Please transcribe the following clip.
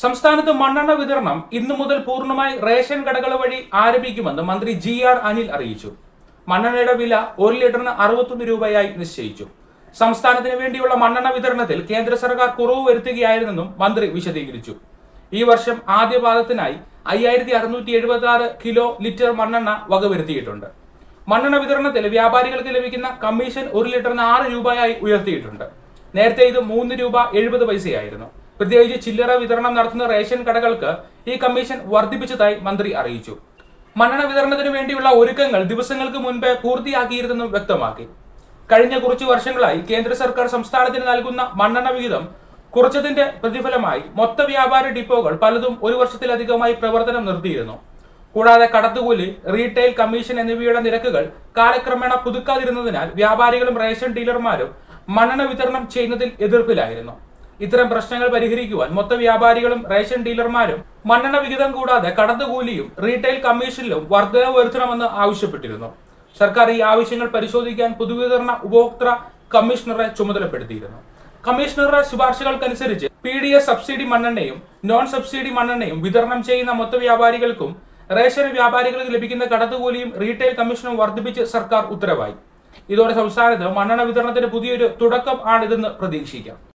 സംസ്ഥാനത്ത് മണ്ണെണ്ണ വിതരണം ഇന്നു മുതൽ പൂർണമായി റേഷൻ കടകൾ വഴി ആരംഭിക്കുമെന്ന് മന്ത്രി ജി ആർ അനിൽ അറിയിച്ചു. മണ്ണെണ്ണയുടെ വില ഒരു ലിറ്ററിന് അറുപത്തൊന്ന് രൂപയായി നിശ്ചയിച്ചു. സംസ്ഥാനത്തിന് വേണ്ടിയുള്ള മണ്ണെണ്ണ വിതരണത്തിൽ കേന്ദ്ര സർക്കാർ കുറവ് വരുത്തുകയായിരുന്നെന്നും മന്ത്രി വിശദീകരിച്ചു. ഈ വർഷം ആദ്യ പാദത്തിനായി അയ്യായിരത്തി അറുന്നൂറ്റി എഴുപത്തി ആറ് കിലോ ലിറ്റർ മണ്ണെണ്ണ വകവരുത്തിയിട്ടുണ്ട്. മണ്ണെണ്ണ വിതരണത്തിൽ വ്യാപാരികൾക്ക് ലഭിക്കുന്ന കമ്മീഷൻ ഒരു ലിറ്ററിന് ആറ് രൂപയായി ഉയർത്തിയിട്ടുണ്ട്. നേരത്തെ ഇത് മൂന്ന് രൂപ എഴുപത് പൈസയായിരുന്നു. പ്രത്യേകിച്ച് ചില്ലറ വിതരണം നടത്തുന്ന റേഷൻ കടകൾക്ക് ഈ കമ്മീഷൻ വർദ്ധിപ്പിച്ചതായി മന്ത്രി അറിയിച്ചു. മണ്ണെണ്ണ വിതരണത്തിന് വേണ്ടിയുള്ള ഒരുക്കങ്ങൾ ദിവസങ്ങൾക്ക് മുൻപേ പൂർത്തിയാക്കിയിരുന്നെന്നും വ്യക്തമാക്കി. കഴിഞ്ഞ കുറച്ചു വർഷങ്ങളായി കേന്ദ്ര സർക്കാർ സംസ്ഥാനത്തിന് നൽകുന്ന മണ്ണെണ്ണ വിഹിതം കുറച്ചതിന്റെ പ്രതിഫലമായി മൊത്ത വ്യാപാര ഡിപ്പോകൾ പലതും ഒരു വർഷത്തിലധികമായി പ്രവർത്തനം നിർത്തിയിരുന്നു. കൂടാതെ കടത്തുകൂലി റീറ്റെയിൽ കമ്മീഷൻ എന്നിവയുടെ നിരക്കുകൾ കാലക്രമേണ പുതുക്കാതിരുന്നതിനാൽ വ്യാപാരികളും റേഷൻ ഡീലർമാരും മണ്ണെണ്ണ വിതരണം ചെയ്യുന്നതിൽ എതിർപ്പിലായിരുന്നു. ഇത്തരം പ്രശ്നങ്ങൾ പരിഹരിക്കുവാൻ മൊത്ത വ്യാപാരികളും റേഷൻ ഡീലർമാരും മണ്ണെണ്ണ വിഹിതം കൂടാതെ കടത്തുകൂലിയും റീറ്റെയിൽ കമ്മീഷനിലും വർധന വരുത്തണമെന്ന് ആവശ്യപ്പെട്ടിരുന്നു. സർക്കാർ ഈ ആവശ്യങ്ങൾ പരിശോധിക്കാൻ പൊതുവിതരണ ഉപഭോക്തൃ കമ്മീഷണറെ ചുമതലപ്പെടുത്തിയിരുന്നു. കമ്മീഷണറുടെ ശുപാർശകൾക്കനുസരിച്ച് പി ഡി എസ് സബ്സിഡി മണ്ണെണ്ണയും നോൺ സബ്സിഡി മണ്ണെണ്ണയും വിതരണം ചെയ്യുന്ന മൊത്ത വ്യാപാരികൾക്കും റേഷൻ വ്യാപാരികൾക്ക് ലഭിക്കുന്ന കടത്തുകൂലിയും റീറ്റെയിൽ കമ്മീഷനും വർദ്ധിപ്പിച്ച് സർക്കാർ ഉത്തരവായി. ഇതോടെ സംസ്ഥാനത്ത് മണ്ണെണ്ണ വിതരണത്തിന് പുതിയൊരു തുടക്കം ആണിതെന്ന് പ്രതീക്ഷിക്കാം.